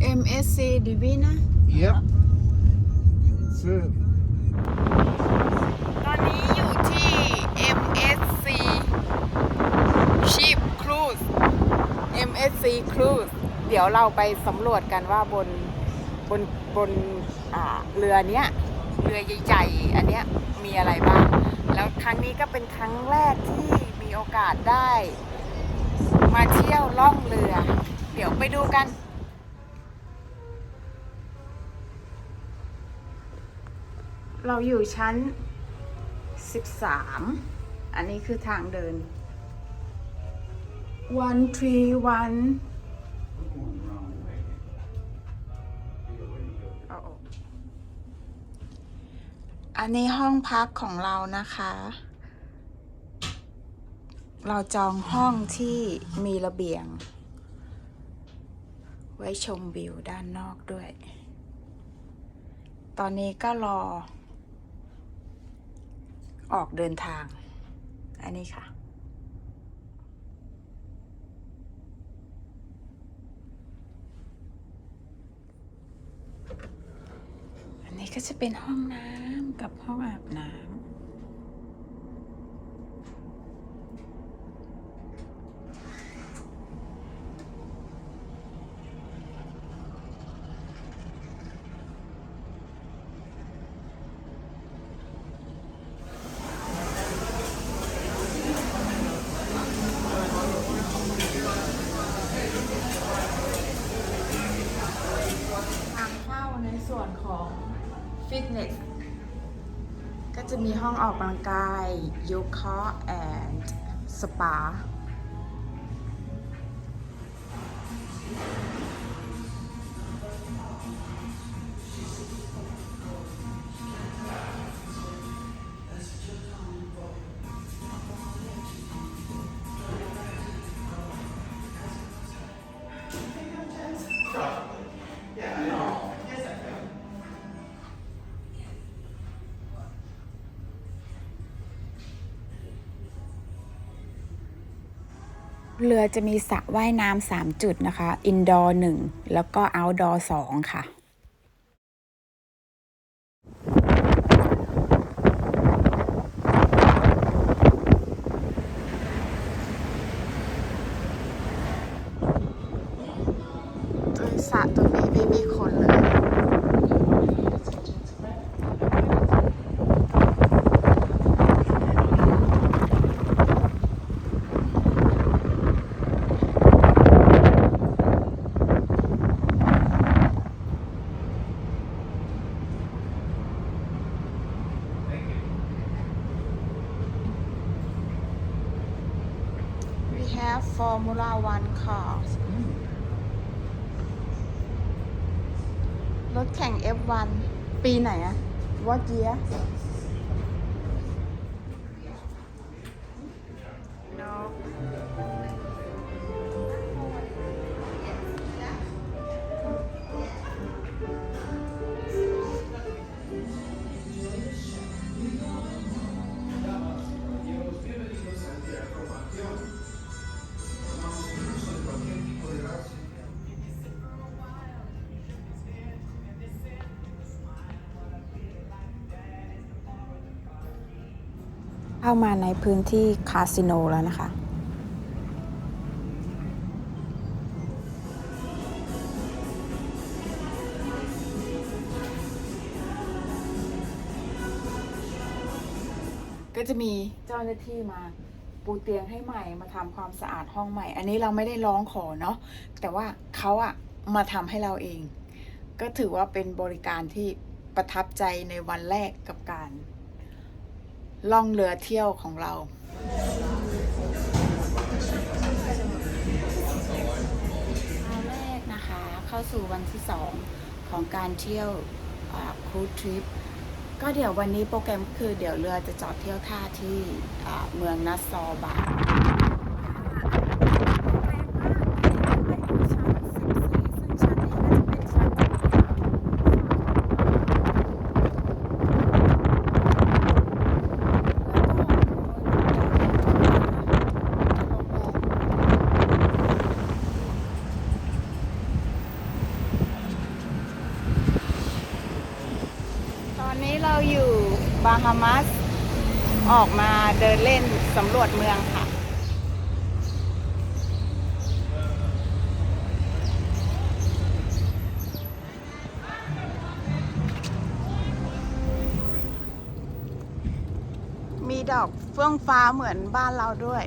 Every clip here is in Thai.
MSC Divina Yep. That's it. ตอนนี้อยู่ที่ MSC Ship Cruise MSC Cruise เดี๋ยวเราไปสำรวจกันว่าบนบนบนอ่าเรือเนี้ยเรือใหญ่ๆอันเนี้ยมีอะไรบ้าง แล้วครั้งนี้ก็เป็นครั้งแรกที่มีโอกาสได้ มาเที่ยวล่องเรือ เดี๋ยวไปดูกัน เราอยู่ชั้น 13 อันนี้คือทางเดิน one three one เอาออกอันนี้ห้องพักของเรานะคะ เราจองห้องที่มีระเบียง ไว้ชมวิวด้านนอกด้วย ตอนนี้ก็รอ ออกเดินทาง อันนี้ค่ะ อันนี้ก็จะเป็นห้องน้ำกับห้องอาบน้ำ ห้องออกกำลังกายโยคะแอนด์สปา เรือจะมีสระว่ายน้ำสามจุดนะคะ อินดอร์หนึ่งแล้วก็เอาท์ดอร์สองค่ะ ตัวสระตัวนี้ไม่มีคนเลย f Formula One cars รถแข่ง F1 ปีไหนอะ What year เข้ามาในพื้นที่คาสิโนแล้วนะคะ ก็จะมีเจ้าหน้าที่มาปูเตียงให้ใหม่มาทำความสะอาดห้องใหม่ อันนี้เราไม่ได้ร้องขอเนาะแต่ว่าเขาอะมาทำให้เราเอง ก็ถือว่าเป็นบริการที่ประทับใจในวันแรกกับการ ล่องเรือเที่ยวของเราวันแรกนะคะ เข้าสู่วันที่สองของการเที่ยวครูทริปก็เดี๋ยววันนี้โปรแกรมคือเดี๋ยวเรือจะจอดเที่ยวท่าที่เมืองนัสซอบา เดินเล่นสำรวจเมืองค่ะ มีดอกเฟื่องฟ้าเหมือนบ้านเราด้วย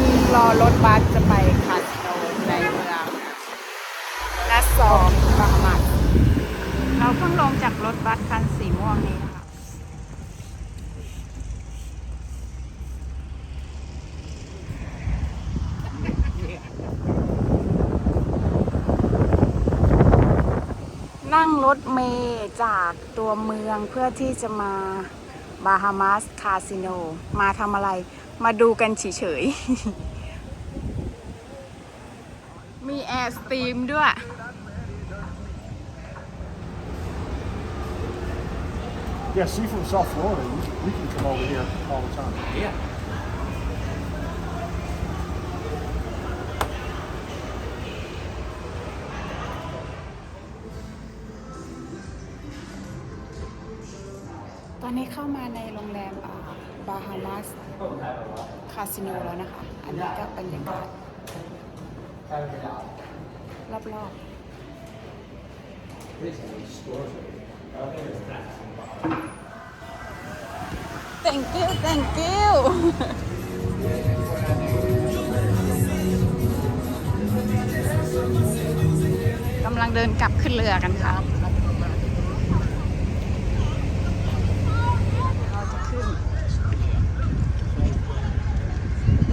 นรอรถบัสจะไปคาสิโนในเมืองนัสซอมบาฮามัสเราเพิ่งลงจากรถบัสคันสีม่วงนี้นะคะ นั่งรถเมย์จากตัวเมืองเพื่อที่จะมาบาฮามัสคาสิโน มาทำอะไร มาดูกันเฉยๆ มีแอร์สตรีมด้วย Yeah, see from South Florida, we, we can come over here all the time. Yeah. ตอนนี้เข้ามาในโรงแรมบาฮามัสคาสิโนแล้วนะคะ อันนี้ก็บรรยากาศรอบๆ thank you thank you กำลังเดินกลับขึ้นเรือกันค่ะ เราจะขึ้น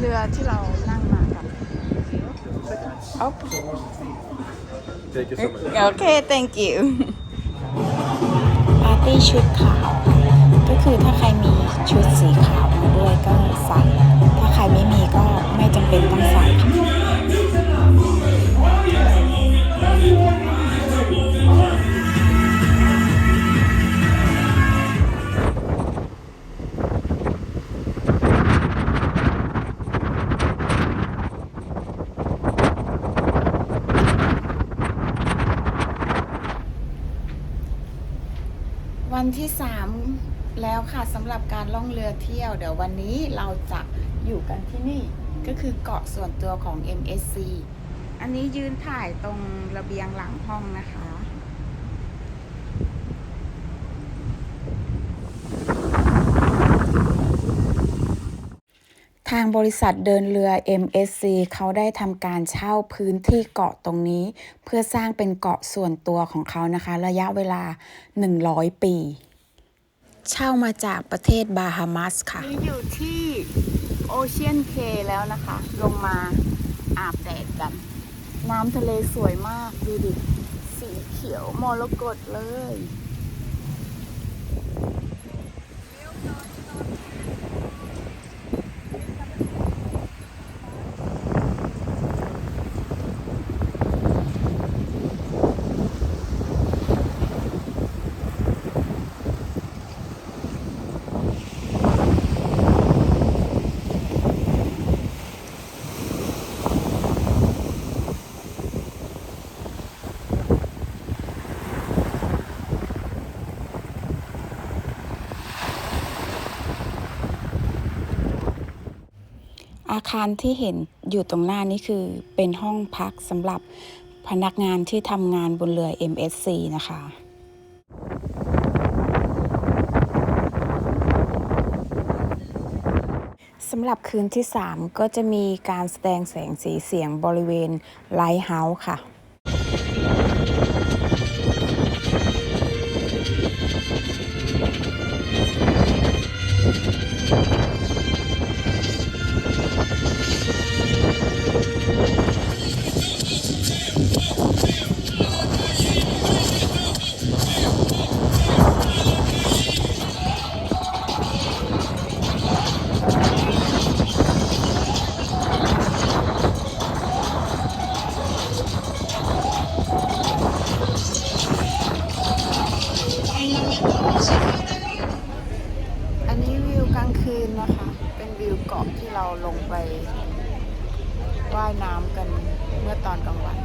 เรือที่เรานั่งมากันโอ Thank you so much. โอเค thank you ปาร์ตี้ชุดขาว ก็คือถ้าใครมีชุดสีขาวมาด้วยก็ใส่ ถ้าใครไม่มีก็ไม่จำเป็นต้องใส่ เรือเที่ยว เดี๋ยววันนี้เราจะอยู่กันที่นี่ ก็คือเกาะส่วนตัวของ MSC อันนี้ยืนถ่ายตรงระเบียงหลังห้องนะคะ ทางบริษัทเดินเรือ MSC เขาได้ทำการเช่าพื้นที่เกาะตรงนี้ เพื่อสร้างเป็นเกาะส่วนตัวของเขานะคะ ระยะเวลา 100 ปี เช่ามาจากประเทศบาฮามัสค่ะนี่อยู่ที่โอเชียนเคแล้วนะคะ ลงมาอาบแดดกัน น้ำทะเลสวยมาก ดูดิ สีเขียวมรกตเลย อาคารที่เห็นอยู่ตรงหน้านี้คือเป็นห้องพักสำหรับพนักงานที่ทำงานบนเรือ MSC นะคะสำหรับคืนที่ 3 ก็จะมีการแสดงแสงสีเสียงบริเวณไลท์เฮาส์ค่ะ เกาะที่เราลงไปว่ายน้ำกันเมื่อตอนกลางวัน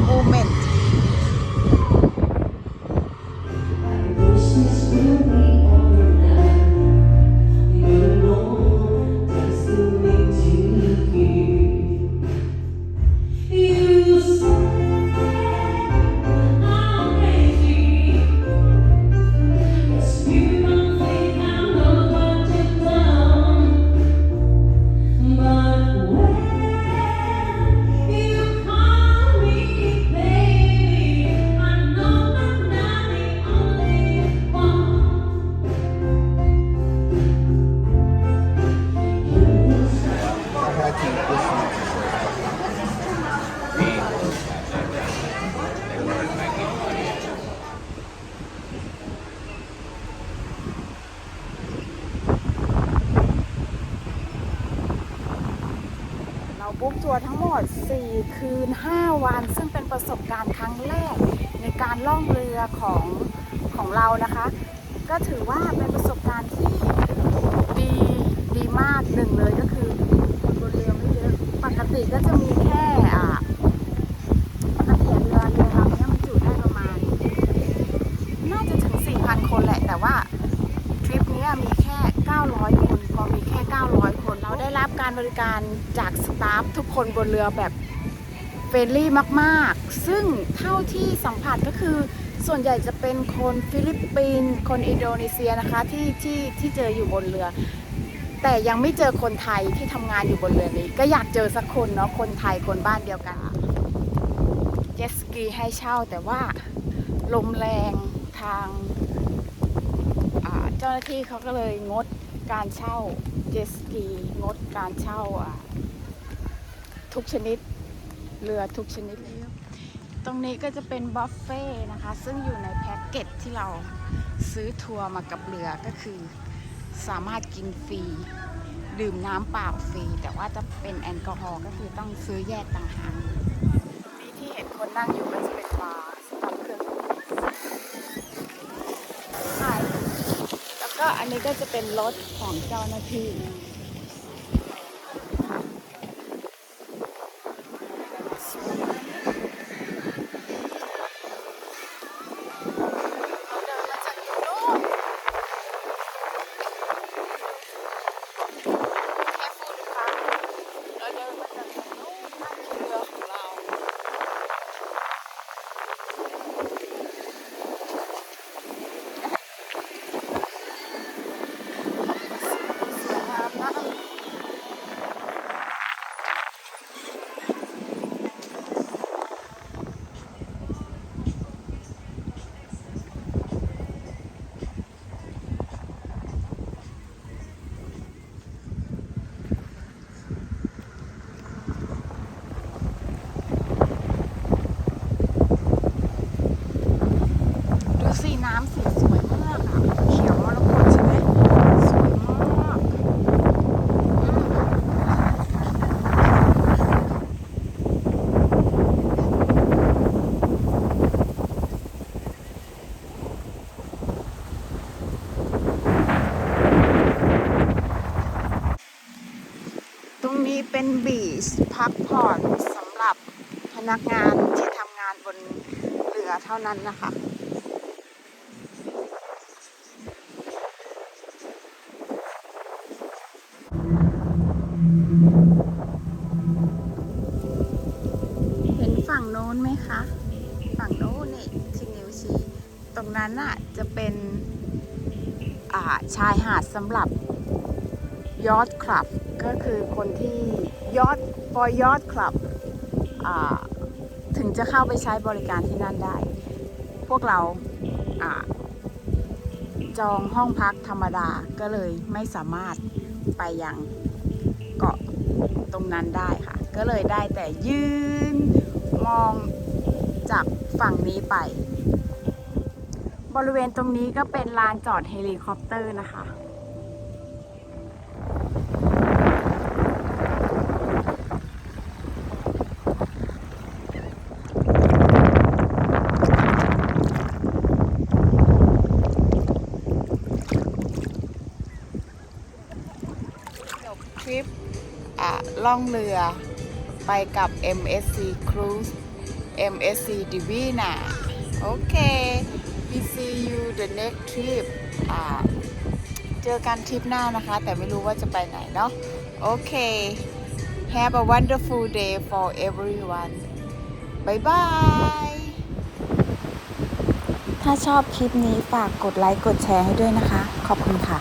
movement. Woman เราบุ๊กทัวร์ทั้งหมด 4 คืน 5 วัน ซึ่งเป็นประสบการณ์ครั้งแรกในการล่องเรือของของเรานะคะ ก็ถือว่าเป็นประสบการณ์ที่ดีดีมากหนึ่งเลยก็คือคนบนเรือไม่เยอะปกติก็จะมีแค่อ่าปกติเรือเรือลำเนี้ยมันจุได้ประมาณ น่าจะถึง 4,000 คนแหละ แต่ว่า ทริปเนี้ยมีแค่ 900 คน พอมีแค่ 900 คน เราได้รับ การบริการจากสตาฟทุกคนบนเรือแบบเฟรนลี่มากๆ ซึ่งเท่าที่สัมผัสก็คือส่วนใหญ่จะเป็นคนฟิลิปปินส์คนอินโดนีเซียนะคะที่ที่ที่เจออยู่บนเรือ แต่ยังไม่เจอคนไทยที่ทำงานอยู่บนเรือนี้ ก็อยากเจอสักคนเนาะคนไทยคนบ้านเดียวกันเจ็ตสกีให้เช่าแต่ว่าลมแรงทาง เจ้าหน้าที่เขาก็เลยงดการเช่าเจสกีงดการเช่าทุกชนิดเรือทุกชนิดเลยตรงนี้ก็จะเป็นบุฟเฟ่ต์นะคะ ซึ่งอยู่ในแพ็กเกจที่เราซื้อทัวร์มากับเรือก็คือ สามารถกินฟรี ดื่มน้ำเปล่าฟรี แต่ว่าจะเป็นแอลกอฮอล์ก็คือต้องซื้อแยกต่างหากนี้ที่เห็นคนนั่งอยู่เป็นบาร์สำหรับเครื่องดื่มใช่ แล้วก็อั นี้ก็จะเป็นรถของเจ้าหน้าที่เราเดินมาจากตรงนู้นแค่ฟูดค่ะเราเดินมาจากตรงนู้นนั่นคือเรือของเรา สวยงามมากดูสิน้ำสีสวยมากอะ เขียวมรกตใช่ไหมสวยมากอืมตรงนี้เป็นบีชพักผ่อนสำหรับพ นักงานที่ทำงานบนเรือเท่านั้นนะคะเห็นฝั่งโน้นไหมคะ ฝั่งโน้นนี่ที่นิ้วชีตรงนั้นน่ะจะเป็นอ่าชายหาดสำหรับยอดคลับ ก็คือคนที่ยอดปอยอดคลับอ่า ถึงจะเข้าไปใช้บริการที่นั่นได้ พวกเราอจองห้องพักธรรมดาก็เลยไม่สามารถไปยังเกาะตรงนั้นได้ค่ะ ก็เลยได้แต่ยืนมองจากฝั่งนี้ไป บริเวณตรงนี้ก็เป็นลานจอดเฮลิคอปเตอร์นะคะ จบทริปอะ ล่องเรือไปกับ MSC Cruise MSC Divina โอเค we see you the next trip อ่าเจอกันทริปหน้านะคะ แต่ไม่รู้ว่าจะไปไหนเนาะโอเค have a wonderful day for everyone bye bye ถ้าชอบคลิปนี้ฝากกดไลค์ กดแชร์ให้ด้วยนะคะ ขอบคุณค่ะ